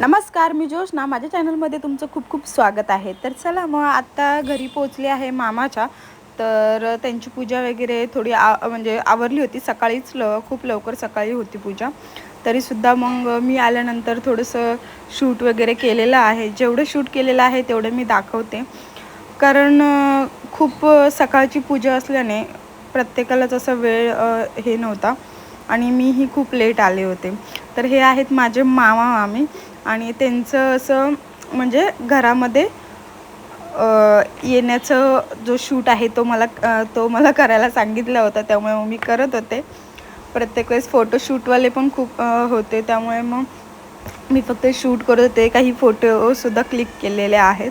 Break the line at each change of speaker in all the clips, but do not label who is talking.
नमस्कार मी जोशना माझ्या चॅनलमध्ये तुमचं खूप खूप स्वागत आहे. तर चला मग आत्ता घरी पोचले आहे मामाच्या. तर त्यांची पूजा वगैरे थोडी आ म्हणजे आवरली होती. सकाळीच ल खूप लवकर सकाळी होती पूजा. तरीसुद्धा मग मी आल्यानंतर थोडंसं शूट वगैरे केलेलं आहे. जेवढं शूट केलेलं आहे तेवढं मी दाखवते. कारण खूप सकाळची पूजा असल्याने प्रत्येकालाच असा वेळ हे नव्हता. आणि मीही खूप लेट आले होते. तर हे आहेत माझे मामा मामी. आणि त्यांचं असं म्हणजे घरामध्ये येण्याचं जो शूट आहे तो मला तो मला करायला सांगितला होता. त्यामुळे मग मी करत होते. प्रत्येक वेळेस फोटोशूटवाले पण खूप होते. त्यामुळे मग मी फक्त शूट करत होते. काही फोटोसुद्धा क्लिक केलेले आहेत.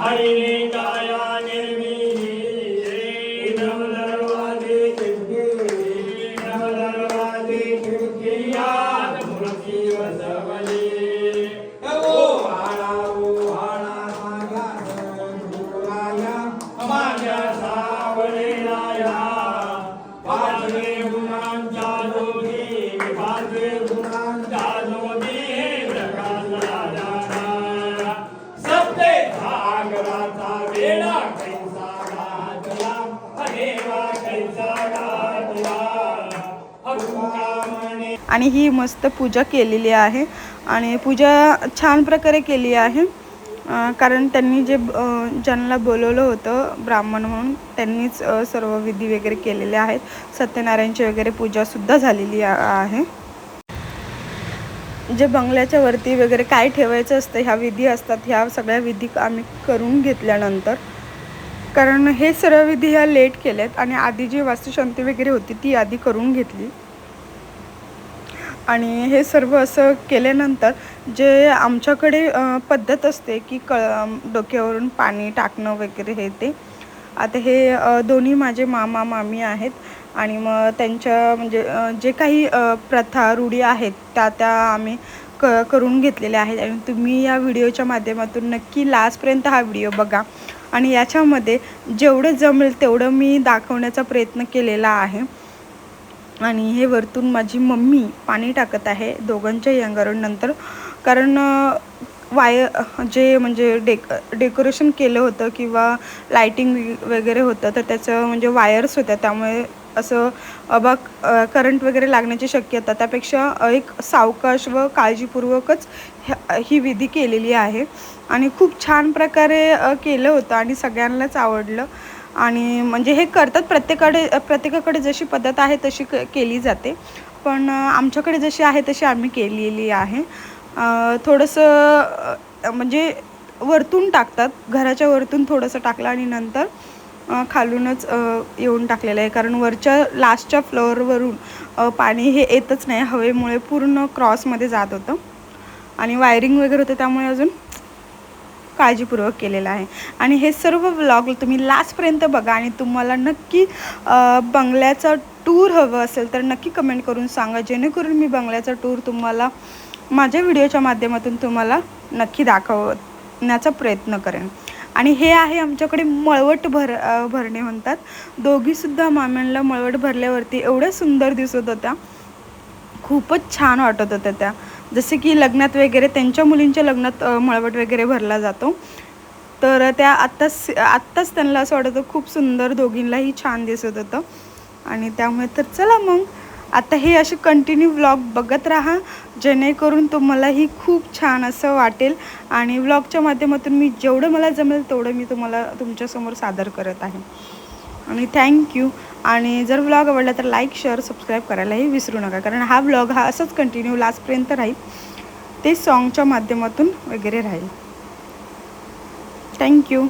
हरिणे काया निर्मिनी नव दरवाजे नव दरवाजे खिडकियात मूर्ती बसवली ओ वाळा
आणि ही मस्त पूजा केलेली आहे. आणि पूजा छान प्रकारे केली आहे. कारण त्यांनी जे ज्यांना बोलवलं होतं ब्राह्मण म्हणून त्यांनीच सर्व विधी वगैरे केलेले आहेत. सत्यनारायणची वगैरे पूजासुद्धा झालेली आहे. जे बंगल्याच्या वरती वगैरे काय ठेवायचं असतं ह्या विधी असतात ह्या सगळ्या विधी आम्ही करून घेतल्यानंतर. कारण हे सर्व विधी ह्या लेट केल्यात आणि आधी जी वास्तुशांती वगैरे होती ती आधी करून घेतली. आणि हे सर्व असं केल्यानंतर जे आमच्याकडे पद्धत असते की क डोक्यावरून पाणी टाकणं वगैरे हे ते. आता हे दोन्ही माझे मामा मामी आहेत आणि मग त्यांच्या म्हणजे जे काही प्रथा रूढी आहेत त्या त्या आम्ही क करून घेतलेल्या आहेत. आणि तुम्ही या व्हिडिओच्या माध्यमातून नक्की लास्टपर्यंत हा व्हिडिओ बघा. आणि याच्यामध्ये जेवढं जमेल तेवढं मी दाखवण्याचा प्रयत्न केलेला आहे. आणि हे वरतून माझी मम्मी पाणी टाकत आहे दोघांच्याही अंगावर नंतर कारण वाय जे म्हणजे डेक डेकोरेशन केलं होतं किंवा लायटिंग वगैरे होतं तर त्याचं म्हणजे वायर्स होत्या. त्यामुळे असं अबा करंट वगैरे लागण्याची शक्यता त्यापेक्षा एक सावकाश व काळजीपूर्वकच ह्या- ही विधी केलेली आहे. आणि खूप छान प्रकारे केलं होतं आणि सगळ्यांनाच आवडलं. आणि म्हणजे हे करतात प्रत्येकाकडे प्रत्येकाकडे जशी पद्धत आहे तशी क केली जाते. पण आमच्याकडे जशी आहे तशी आम्ही केलेली आहे. थोडंसं म्हणजे वरतून टाकतात घराच्या वरतून थोडंसं टाकलं आणि नंतर खालूनच येऊन टाकलेलं आहे. कारण वरच्या लास्टच्या फ्लोअरवरून पाणी हे येतच नाही. हवेमुळे पूर्ण क्रॉसमध्ये जात होतं. आणि वायरिंग वगैरे होतं त्यामुळे अजून काळजीपूर्वक केलेलं आहे. आणि हे सर्व ब्लॉग तुम्ही लास्टपर्यंत बघा आणि तुम्हाला नक्की बंगल्याचा टूर हवं असेल तर नक्की कमेंट करून सांगा. जेणेकरून मी बंगल्याचा टूर तुम्हाला माझ्या व्हिडिओच्या माध्यमातून तुम्हाला नक्की दाखवण्याचा प्रयत्न करेन. आणि हे आहे आमच्याकडे मळवट भर भरणे म्हणतात. दोघीसुद्धा माम्यांना मळवट भरल्यावरती एवढ्या सुंदर दिसत होत्या. खूपच छान वाटत होत्या त्या. जसे की लग्नात वगैरे त्यांच्या मुलींच्या लग्नात मळवट वगैरे भरला जातो. तर त्या आत्ताच आत्ताच त्यांना असं वाटतं खूप सुंदर दोघींलाही छान दिसत होतं. आणि त्यामुळे तर चला मग. आता हे असे कंटिन्यू व्लॉग बघत राहा. जेणेकरून तुम्हालाही खूप छान असं वाटेल. आणि व्लॉगच्या माध्यमातून मी जेवढं मला जमेल तेवढं मी तुम्हाला तुमच्यासमोर सादर करत आहे. आणि थँक्यू आणि जर व्लॉग आवडला तर लाईक शेअर सबस्क्राईब करायलाही विसरू नका. कारण हा व्लॉग हा असंच कंटिन्यू लास्टपर्यंत राहील. ते सॉन्गच्या माध्यमातून वगैरे राहील. थँक्यू